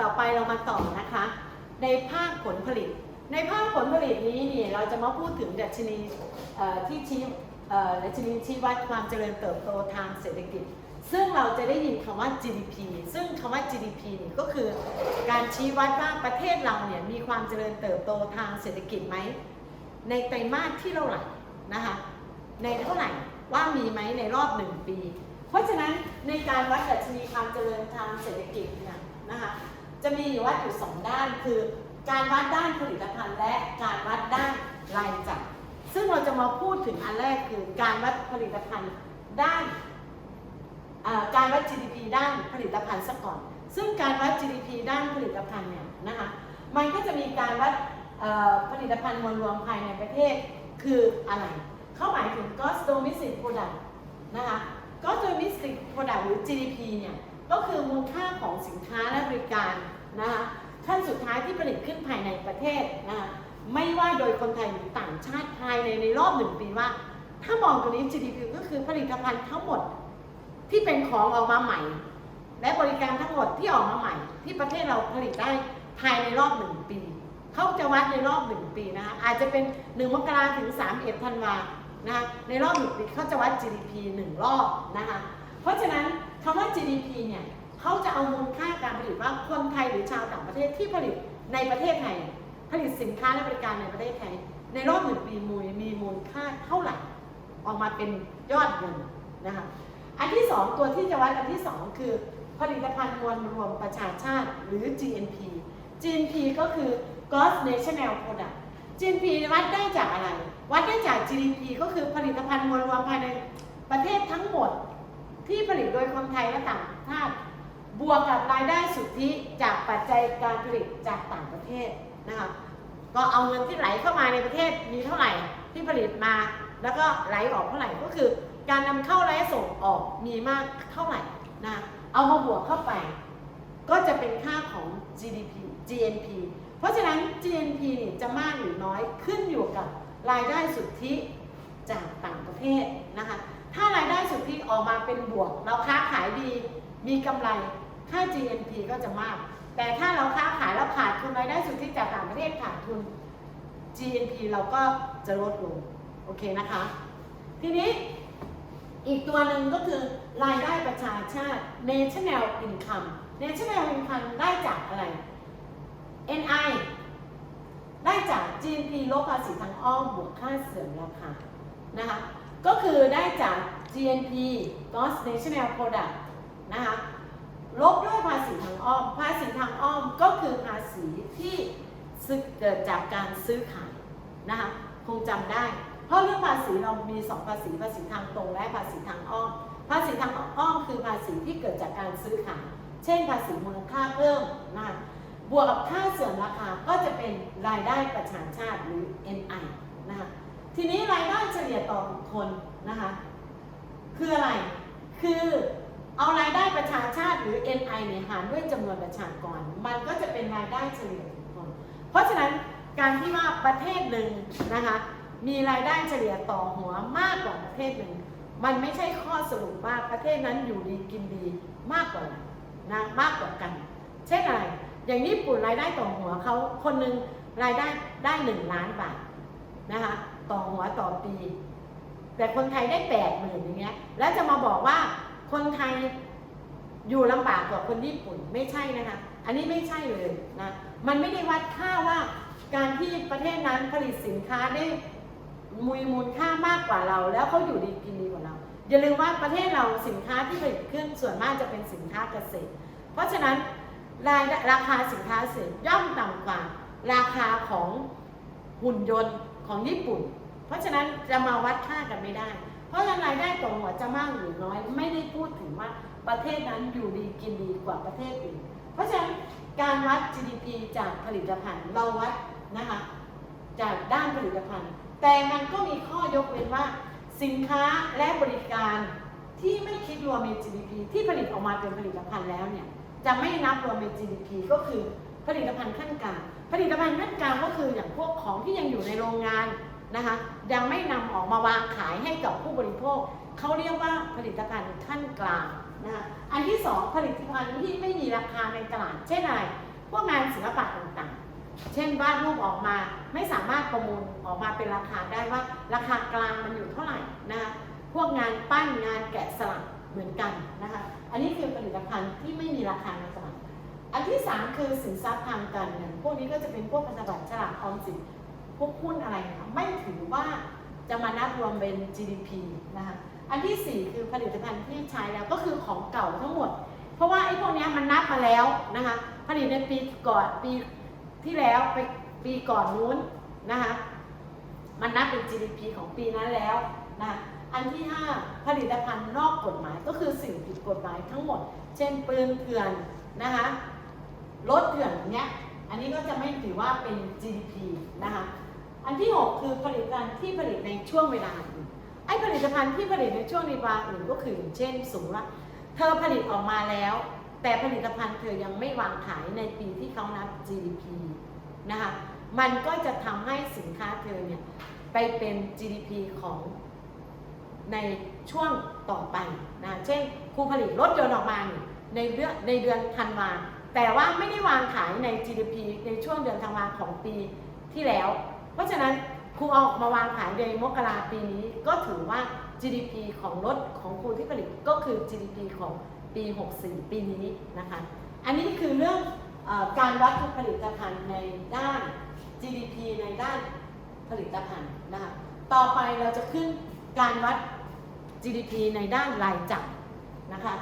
ต่อไปเรามาต่อนะคะ ในภาคผลผลิต ในภาคผลผลิตนี้นี่เราจะมาพูดถึงดัชนีที่ชี้ดัชนีชี้วัดความเจริญเติบโตทางเศรษฐกิจ ซึ่งเราจะได้ยินคำว่า GDP ซึ่งคำว่า GDP นี่ก็คือการชี้วัดว่าประเทศเราเนี่ยมีความเจริญเติบโตทางเศรษฐกิจไหมในไตรมาสที่เท่าไหร่นะคะในเท่าไหร่ว่ามีไหมในรอบหนึ่งปี เพราะฉะนั้นในการวัดดัชนีความเจริญทางเศรษฐกิจเนี่ยนะคะ จะมีอยู่วัดอยู่สองด้านคือ การวัดด้านผลิตภัณฑ์และการวัดด้านรายจ่ายซึ่งเราจะมาพูดถึงอันแรกคือการวัดผลิตภัณฑ์ด้านการวัด GDP ด้านผลิตภัณฑ์ซะก่อน ซึ่งการวัด GDP ด้านผลิตภัณฑ์เนี่ยนะคะมันก็จะมีการวัดผลิตภัณฑ์มวลรวมภายในประเทศคืออะไร เขาหมายถึง gross domestic product นะคะ gross domestic product หรือ GDP เนี่ยก็คือมูลค่าของสินค้าและบริการ นะคะขั้นสุดท้ายที่ผลิตขึ้นภายในประเทศนะคะไม่ว่าโดยคนไทยหรือต่างชาติภายในในรอบหนึ่งปีว่า ถ้ามองตัวนี้ GDP ก็คือผลิตภัณฑ์ทั้งหมดที่เป็นของออกมาใหม่ และบริการทั้งหมดที่ออกมาใหม่ ที่ประเทศเราผลิตได้ภายในรอบหนึ่งปีเขาจะวัดในรอบหนึ่งปีนะคะอาจจะเป็น1มกราถึง31ธันวานะคะในรอบหนึ่งปีเขาจะวัด GDP หนึ่งรอบนะคะเพราะฉะนั้นคำว่า GDP เนี่ย เขาจะเอามูลค่าการผลิตว่าคนไทยหรือชาวต่างประเทศที่ผลิตในประเทศไทย ผลิตสินค้าและบริการในประเทศไทย ในรอบหนึ่งปีมูลมีมูลค่าเท่าไหร่ ออกมาเป็นยอดเงินนะคะอันที่สองตัวที่จะวัดอันที่สองคือ ผลิตภัณฑ์มวลรวมประชาชาติหรือ GNP GNP ก็คือ Gross National Product GNP วัดได้จากอะไร วัดได้จาก GDP ก็คือผลิตภัณฑ์มวลรวมภายในประเทศทั้งหมด ที่ผลิตโดยคนไทยและต่างชาติ บวกกับรายได้สุทธิจากปัจจัยการผลิตจากต่างประเทศนะคะก็เอาเงินที่ไหลเข้ามาในประเทศมีเท่าไหร่ที่ผลิตมา แล้วก็ไหลออกเท่าไหร่ก็คือ การนำเข้าและส่งออกมีมากเท่าไหร่นะเอามาบวกเข้าไป ก็จะเป็นค่าของ GDP GNP เพราะฉะนั้น GNP นี่จะมากหรือน้อยขึ้นอยู่กับรายได้สุทธิจากต่างประเทศนะคะถ้ารายได้สุทธิออกมาเป็นบวก เราค้าขายดีมีกำไร ค่า GNP ก็จะมาก แต่ถ้าเราค้าขายแล้วขาดทุนรายได้สุทธิจากต่างประเทศขาดทุน GNP เราก็จะลดลง โอเคนะคะ ทีนี้อีกตัวหนึ่งก็คือรายได้ประชาชาติ national income national income ได้จากอะไร NI ได้จาก GNP ลบภาษีทางอ้อมบวกค่าเสื่อมราคานะคะ ก็คือได้จาก GNP Gross National Product นะคะ ลบด้วยภาษีทางอ้อม ภาษีทางอ้อมก็คือภาษีที่เกิดจากการซื้อขายนะคะคงจำได้ เพราะเรื่องภาษีเรามี2ภาษีภาษีทางตรงและภาษีทางอ้อม ภาษีทางอ้อมคือภาษีที่เกิดจากการซื้อขาย เช่น ภาษีมูลค่าเพิ่มนะคะบวกกับค่าเสื่อมราคาก็จะเป็นรายได้ประชาชาติหรือ NI นะคะทีนี้รายได้เฉลี่ยต่อบุคคลนะคะคืออะไรคือ เอารายได้ประชาชาติหรือ NI เนี่ยหารด้วยจำนวนประชากร มันก็จะเป็นรายได้เฉลี่ยต่อบุคคลเพราะฉะนั้นการที่ว่าประเทศหนึ่งนะคะมีรายได้เฉลี่ยต่อหัวมากกว่าประเทศหนึ่ง มันไม่ใช่ข้อสรุปว่าประเทศนั้นอยู่ดีกินดีมากกว่านะมากกว่ากัน เช่นอะไร อย่างญี่ปุ่นรายได้ต่อหัวเขาคนหนึ่งรายได้ได้หนึ่งล้านบาทนะคะต่อหัวต่อปี แต่คนไทยได้แปดหมื่นอย่างเงี้ยแล้วจะมาบอกว่า คนไทยอยู่ลำบากกว่าคนญี่ปุ่นไม่ใช่นะคะ อันนี้ไม่ใช่เลยนะมันไม่ได้วัดค่าว่าการที่ประเทศนั้นผลิตสินค้าได้มูลมูลค่ามากกว่าเรา แล้วเขาอยู่ดีกินดีกว่าเรา อย่าลืมว่าประเทศเราสินค้าที่ผลิตขึ้นส่วนมากจะเป็นสินค้าเกษตร เพราะฉะนั้นรายราคาสินค้าเกษตรย่อมต่ำกว่าราคาของหุ่นยนต์ของญี่ปุ่น เพราะฉะนั้นจะมาวัดค่ากันไม่ได้ ราะฉะนั้นรายได้ต่อหัวจะมากหรือน้อย ไม่ได้พูดถึงว่าประเทศนั้นอยู่ดีกินดีกว่าประเทศอื่น เพราะฉะนั้นการวัด GDP จากผลิตภัณฑ์เราวัดนะคะจากด้านผลิตภัณฑ์ แต่มันก็มีข้อยกเว้นว่า สินค้าและบริการที่ไม่คิดรวมใน GDP ที่ผลิตออกมาเป็นผลิตภัณฑ์แล้วเนี่ยจะไม่นับรวมใน GDP ก็คือผลิตภัณฑ์ขั้นกลาง ผลิตภัณฑ์ขั้นกลางก็คืออย่างพวกของที่ยังอยู่ในโรงงาน นะคะ ยังไม่นำออกมาวางขายให้กับผู้บริโภค เขาเรียกว่าผลิตภัณฑ์ขั้นกลางนะคะอันที่สองผลิตภัณฑ์ที่ไม่มีราคาในตลาด เช่นอะไร พวกงานศิลปะต่างๆ เช่นวาดรูปออกมาไม่สามารถประมูลออกมาเป็นราคาได้ว่า ราคากลางมันอยู่เท่าไหร่นะคะพวกงานปั้นงานแกะสลักเหมือนกันนะคะ อันนี้คือผลิตภัณฑ์ที่ไม่มีราคาในตลาดอันที่สามคือสินทรัพย์ทางการเงินพวกนี้ก็จะเป็นพวกพันธบัตรฉลากออมสิน พวกหุ้นอะไรนะคะไม่ถือว่าจะมานับรวมเป็น GDP นะคะอันที่สี่คือผลิตภัณฑ์ที่ใช้แล้วก็คือของเก่าทั้งหมด เพราะว่าไอ้พวกนี้มันนับมาแล้วนะคะผลิตในปีก่อนปีที่แล้วไปปีก่อนนู้นนะคะมันนับเป็น GDP ของปีนั้นแล้วนะะอันที่ 5 ผลิตภัณฑ์นอกกฎหมายก็คือสิ่งผิดกฎหมายทั้งหมด เช่นปืนเถื่อนนะคะรถเถื่อนเนี้ยอันนี้ก็จะไม่ถือว่าเป็น GDP นะคะ อันที่ 6 คือผลิตภัณฑ์ที่ผลิตในช่วงเวลาอื่นไอ้ผลิตภัณฑ์ที่ผลิตในช่วงเวลาอื่นก็คืออย่างเช่นสมมติว่า เธอผลิตออกมาแล้ว แต่ผลิตภัณฑ์เธอยังไม่วางขายในปีที่เขานับ GDP นะคะมันก็จะทำให้สินค้าเธอเนี่ยไปเป็น GDP ของในช่วงต่อไปนะ เช่นครูผลิตรถยนต์ออกมาในเดือนในเดือนธันวา แต่ว่าไม่ได้วางขายใน GDP ในช่วงเดือนธันวาของปีที่แล้ว เพราะฉะนั้นครูออกมาวางขายในมกราปีนี้ก็ถือว่า GDP ของรถของครูที่ผลิตก็คือ GDP ของปี 64 ปีนี้นะคะ อันนี้คือเรื่องอการวัดผลิตภัณฑ์ในด้าน GDP ในด้านผลิตภัณฑ์นะคะ ต่อไปเราจะขึ้นการวัด GDP ในด้านรายจ่ายนะคะ